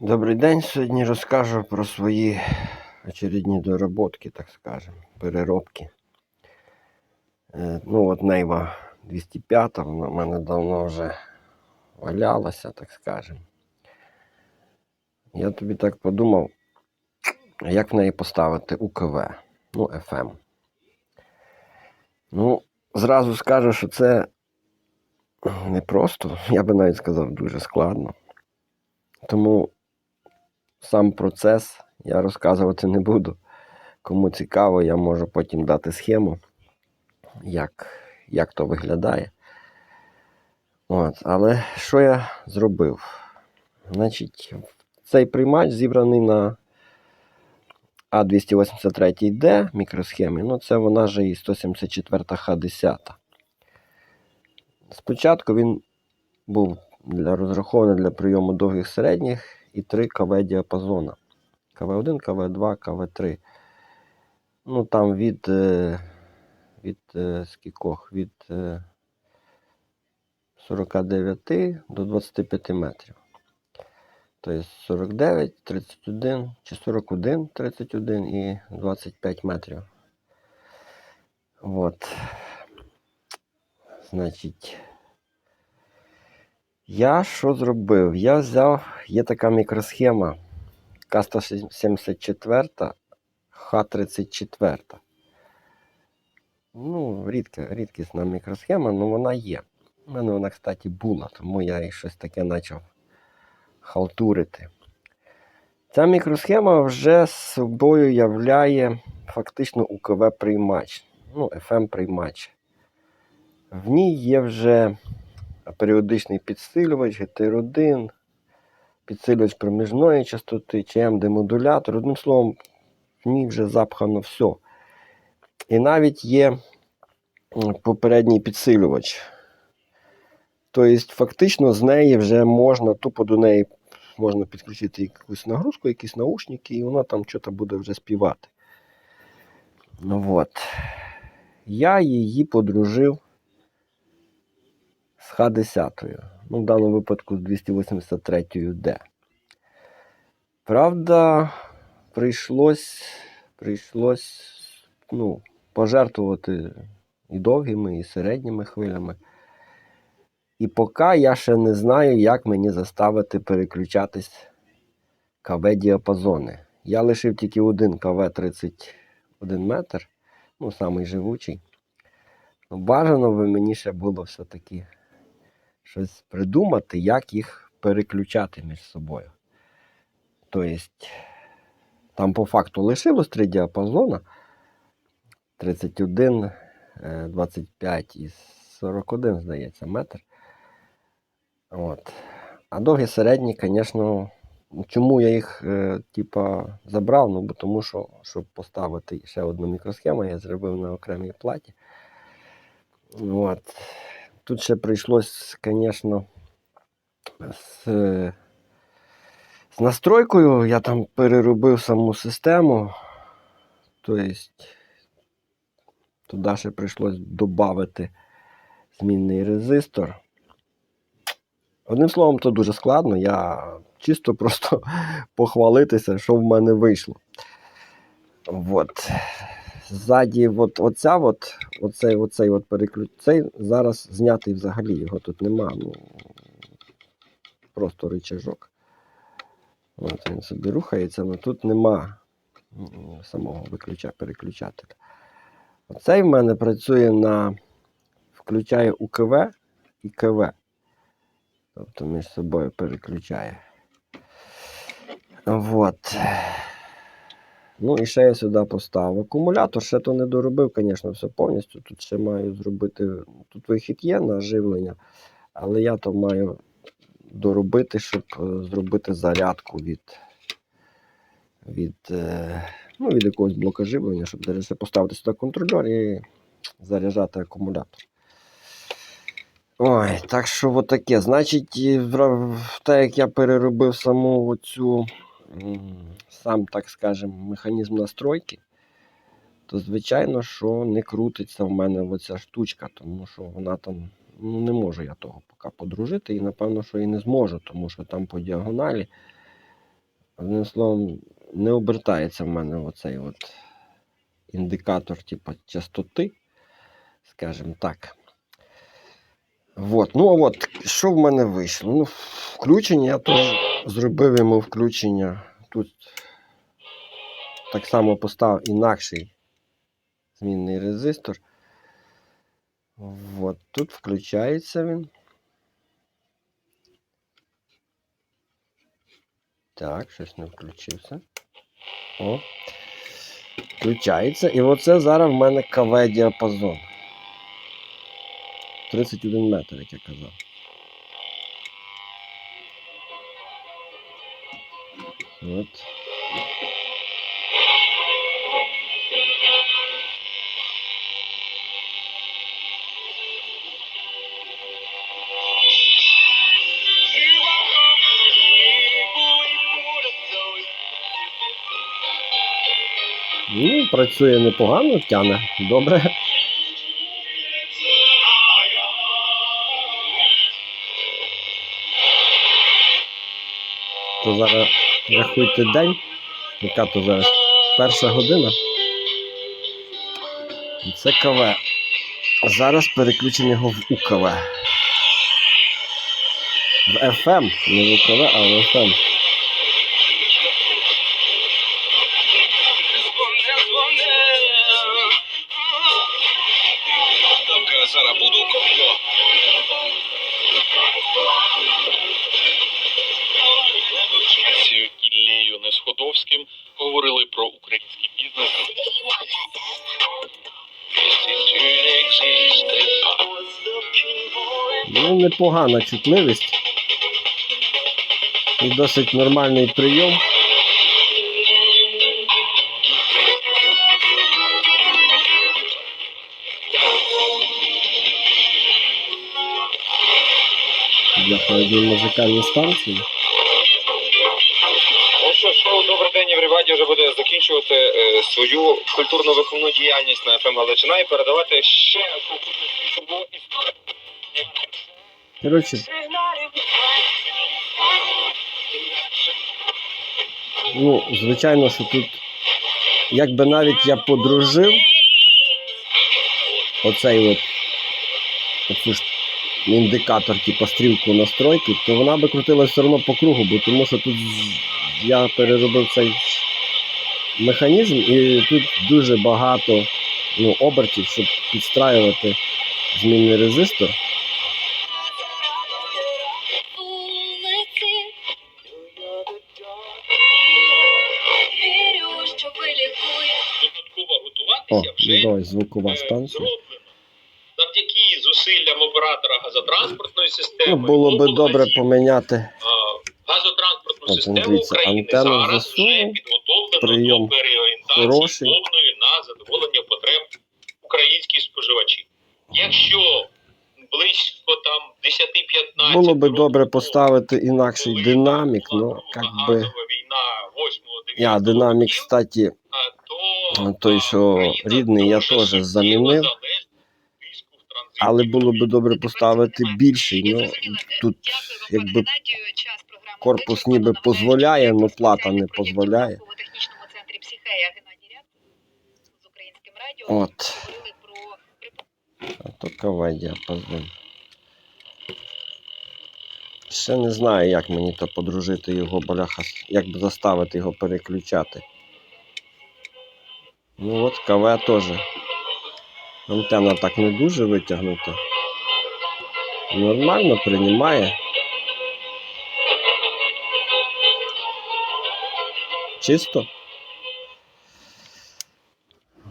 Добрий день. Сьогодні розкажу про свої очередні доработки, так скажемо, переробки. Е, Ну, от Нейва 205, вона в мене давно вже валялася, так скажемо. Я тобі так подумав, як в неї поставити УКВ, ну, FM. Ну, зразу скажу, що це не просто, я би навіть сказав, дуже складно. Тому сам процес я розказувати не буду. Кому цікаво, я можу потім дати схему, як, як то виглядає. От, але що я зробив? Значить, цей приймач зібраний на А283D мікросхемі. Ну, це вона же і 174 Х10. Спочатку він був для розрахований для прийому довгих середніх і 3 КВ діапазона. КВ1, КВ2, КВ3. Ну там від, е, від е, скількох? Від е, 49 до 25 метрів. Тобто 49, 31 чи 41, 31 і 25 метрів. От. Значить. Я що зробив? Я взяв, є така мікросхема К174 Х34. Ну, рідка, рідкісна мікросхема, але вона є. У мене вона, кстати, була, тому я і щось таке почав халтурити. Ця мікросхема вже собою являє фактично УКВ-приймач, ну, FM-приймач. В ній є вже періодичний підсилювач, GTR1, підсилювач проміжної частоти, ЧМ-демодулятор. Одним словом, в ній вже запхано все. І навіть є попередній підсилювач. Тобто, фактично, з неї вже можна, тупо до неї можна підключити якусь нагрузку, якісь наушники, і вона там щось буде вже співати. Ну, от. Я її подружив Х10. Ну, в даному випадку з 283D. Правда, прийшлось, прийшлось ну, пожертвувати і довгими, і середніми хвилями. І поки я ще не знаю, як мені заставити переключатись КВ-діапазони. Я лишив тільки один КВ-31 метр, ну, самий живучий. Ну, Бажано би мені ще було все-таки щось придумати, як їх переключати між собою. Тобто, там по факту лишилось три діапазона: 31, е, 25 і 41, здається, метр. От. А довгі середні, звісно, чому я їх е, типа, забрав? Ну, бо тому що, щоб поставити ще одну мікросхему, я зробив на окремій платі. От. Тут ще прийшлось, звісно, з, з настройкою. Я там переробив саму систему. Тобто туди ще прийшлось додати змінний резистор. Одним словом, то дуже складно. Я чисто просто похвалитися, що в мене вийшло. От. Ззаді, от, оця от, оцей, оцей от переключ... Цей зараз знятий взагалі, його тут нема. Ну, просто рычажок. От він собі рухається, але тут нема самого виключа, переключателя. Оцей в мене працює на включає УКВ і КВ. Тобто між собою переключає. Вот. Ну і ще я сюди поставив акумулятор. Ще то не доробив, звісно, все повністю. Тут ще маю зробити. Тут вихід є на живлення, але я то маю доробити, щоб е, зробити зарядку від, від, е, ну, від якогось блока живлення, щоб поставити сюди контролер і заряджати акумулятор. Ой, так що от таке. Значить, так як я переробив саму оцю, сам, так скажем, механізм настройки, то звичайно, що не крутиться в мене оця штучка, тому що вона там, ну не можу я того поки подружити, і напевно, що і не зможу, тому що там по діагоналі Одним словом, не обертається в мене оцей от індикатор, типу, частоти, скажімо так. От, ну а от, що в мене вийшло? Ну, включення я теж зробив йому включення. Тут так само поставив інакший змінний резистор. От, тут включається він. Так, щось не включився. О. Включається. І оце зараз в мене КВ діапазон. 31 метр, як я казав. От. Ну, працює непогано, тяне. Добре. То зараз рахуйте день. Яка то зараз? Перша година. Це КВ. Зараз переключимо його в УКВ. В ФМ, не в УКВ, а в FM. Український бізнес. Ну, непогана чутливість. І досить нормальний прийом. Для проведення музикальної станції. Шоу Добрий день, Євріваді вже буде закінчувати е, свою культурно-виховну діяльність на ФМ Галичина і передавати ще. Коротше, ну, звичайно, що тут, якби навіть я подружив оцей от оцю ж індикатор, типу стрілку настройки, то вона би крутилась все одно по кругу, бо тому що тут я переробив цей механізм, і тут дуже багато ну, обертів, щоб підстраювати змінний резистор. О, готуватися давай, звукова е, станція. Завдяки зусиллям оператора газотранспортної системи. Ну, було би добре поміняти От, систему дивіться, України зараз вже підготовлено до переорієнтації повної на задоволення потреб українських споживачів. Якщо близько там 10-15 Було би добре поставити інакший динамік, ну, як би. війна 8-9 Я динамік, Ну, той, що рідний, я теж замінив. але було би добре поставити більший. Ну, тут якби корпус ніби дозволяє, директор но плата не дозволяє. От. говорили про А то КВ діапазон. Ще не знаю, як мені то подружити його, бляха, як б заставити його переключати. Ну от КВ теж. Антенна так не дуже витягнута. Нормально приймає. Чисто.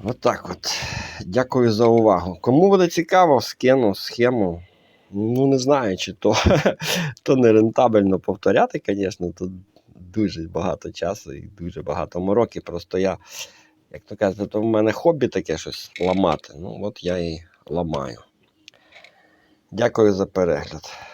Отак от. Дякую за увагу. Кому буде цікаво, скину схему. Ну, не знаю, чи то, то не рентабельно повторяти, звісно, тут дуже багато часу і дуже багато мороки. Просто я, як то кажуть, то в мене хобі таке щось ламати. Ну, от я і ламаю. Дякую за перегляд.